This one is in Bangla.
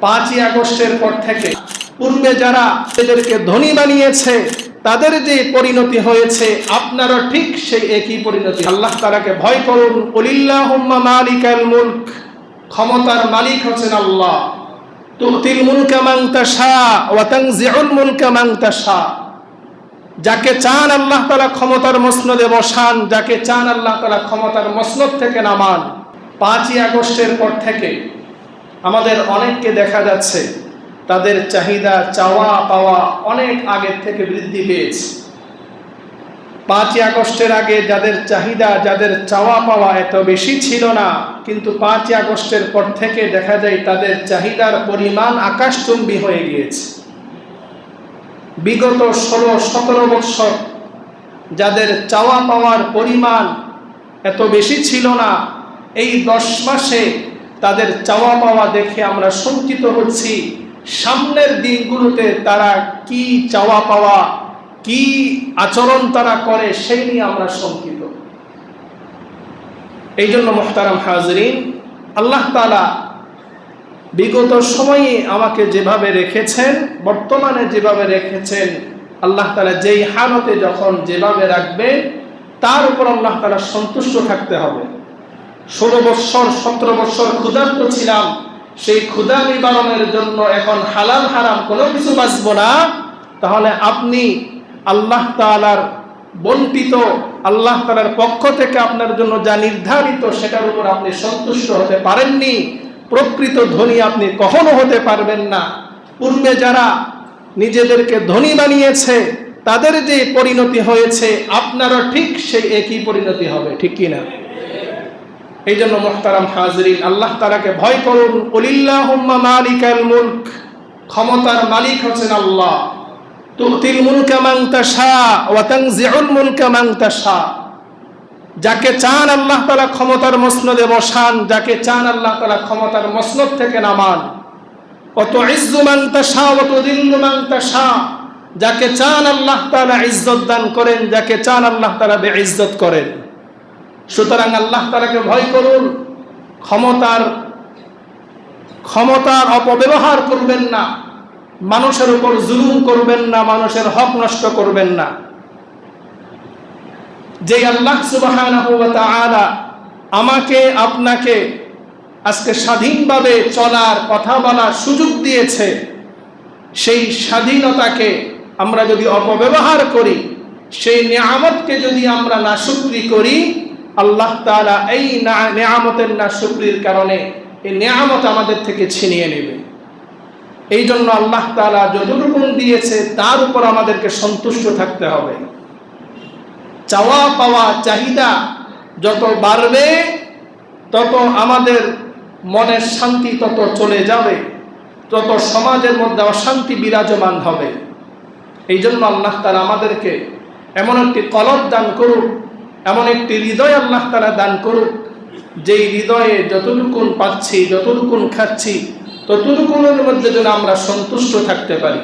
পাঁচই আগস্টের পর থেকে পূর্বে যারা এদেরকে ধনী বানিয়েছে, তাদের যে পরিণতি হয়েছে, আপনারা ঠিক সেই একই পরিণতি। আল্লাহ তারাকে ভয় করুন। উলিল্লাহুম্মা মালিকাল মুলক। ক্ষমতার মালিক হচ্ছেন আল্লাহ। তুতিল মুলকা মান তাশা ওয়া তানজিউল মুলকা মান তাশা। যাকে চান আল্লাহ তালা ক্ষমতার মসনদে বসান, যাকে চান আল্লাহ তালা ক্ষমতার মসনদ থেকে নামান। পাঁচই আগস্টের পর থেকে আমাদের অনেককে দেখা যাচ্ছে, তাদের চাহিদা, চাওয়া, পাওয়া অনেক আগের থেকে বৃদ্ধি পেয়েছে। পাঁচই আগস্টের আগে যাদের চাহিদা, যাদের চাওয়া, পাওয়া এত বেশি ছিল না, কিন্তু পাঁচই আগস্টের পর থেকে দেখা যায় তাদের চাহিদার পরিমাণ আকাশচুম্বী হয়ে গিয়েছে। বিগত ষোলো, সতেরো বৎসর যাদের চাওয়া, পাওয়ার পরিমাণ এত বেশি ছিল না, এই দশ মাসে তাদের চাওয়া পাওয়া দেখে আমরা শঙ্কিত হচ্ছি। সামনের দিনগুলোতে তারা কি চাওয়া পাওয়া, কি আচরণ তারা করে, সেই নিয়ে আমরা শঙ্কিত। এই জন্য মোহতারাম হাজরিন, আল্লাহ তালা বিগত সময়ে আমাকে যেভাবে রেখেছেন, বর্তমানে যেভাবে রেখেছেন, আল্লাহ তালা যেই হালতে যখন যেভাবে রাখবে তার উপর আল্লাহ তালা সন্তুষ্ট থাকতে হবে। ষোলো বৎসর, সতেরো বৎসর ক্ষুধার্ত ছিলাম। সেই ক্ষুধা নিবারণের জন্য এখন হালাল হারাম কোনো কিছু বাঁচব না। তাহলে আপনি আল্লাহ তালার বন্টিত, আল্লাহ তালার পক্ষ থেকে আপনার জন্য যা নির্ধারিত, সেটার উপর আপনি সন্তুষ্ট হতে পারেননি। প্রকৃত ধনী আপনি কখনো হতে পারবেন না। পূর্বে যারা নিজেদেরকে ধনী বানিয়েছে, তাদের যে পরিণতি হয়েছে, আপনারও ঠিক সেই একই পরিণতি হবে, ঠিক কিনা? এই জন্য মোহতারাম হাজরিন, আল্লাহ তালাকে ভয় করুন। উলিল্লাহুম্মা মালিকাল মুলক, ক্ষমতার মালিক হচ্ছেন আল্লাহ। তুতিল মুলকা মান তাশা ওয়া তানজিউল মুলকা মান তাশা। যাকে চান আল্লাহ তালা ক্ষমতার মসনদে বসান, যাকে চান আল্লাহ তালা ক্ষমতার মসনদ থেকে নামান। অত ইজ্জু মান তাশা অত দিল্লু মান তাশা। যাকে চান আল্লাহ তালা ইজ্জত দান করেন, যাকে চান আল্লাহ তালা বে ইজ্জত করেন। সুতরাং আল্লাহ তালাকে ভয় করুন, ক্ষমতার ক্ষমতার অপব্যবহার করবেন না, মানুষের উপর জুলুম করবেন না, মানুষের হক নষ্ট করবেন না। যে আল্লাহ তাআলা আমাকে, আপনাকে আজকে স্বাধীনভাবে চলার কথা বলার সুযোগ দিয়েছে, সেই স্বাধীনতাকে আমরা যদি অপব্যবহার করি, সেই নিয়ামতকে যদি আমরা নাশুক্রি করি আল্লাহ তাআলা এই নেয়ামতের না নাশুক্রির কারণে এই নিয়ামত আমাদের থেকে ছিনিয়ে নেবে। এই জন্য আল্লাহ তাআলা যতটুকু দিয়েছে তার উপর আমাদেরকে সন্তুষ্ট থাকতে হবে। চাওয়া পাওয়া, চাহিদা যত বাড়বে, তত আমাদের মনের শান্তি তত চলে যাবে, তত সমাজের মধ্যে অশান্তি বিরাজমান হবে। এই জন্য আল্লাহ তারা আমাদেরকে এমন একটি কলব দান করুক এমন একটি হৃদয় আল্লাহ তারা দান করুক, যেই হৃদয়ে যতটুকুন পাচ্ছি, যতটুকুন খাচ্ছি, ততটুকুনের মধ্যে যেন আমরা সন্তুষ্ট থাকতে পারি।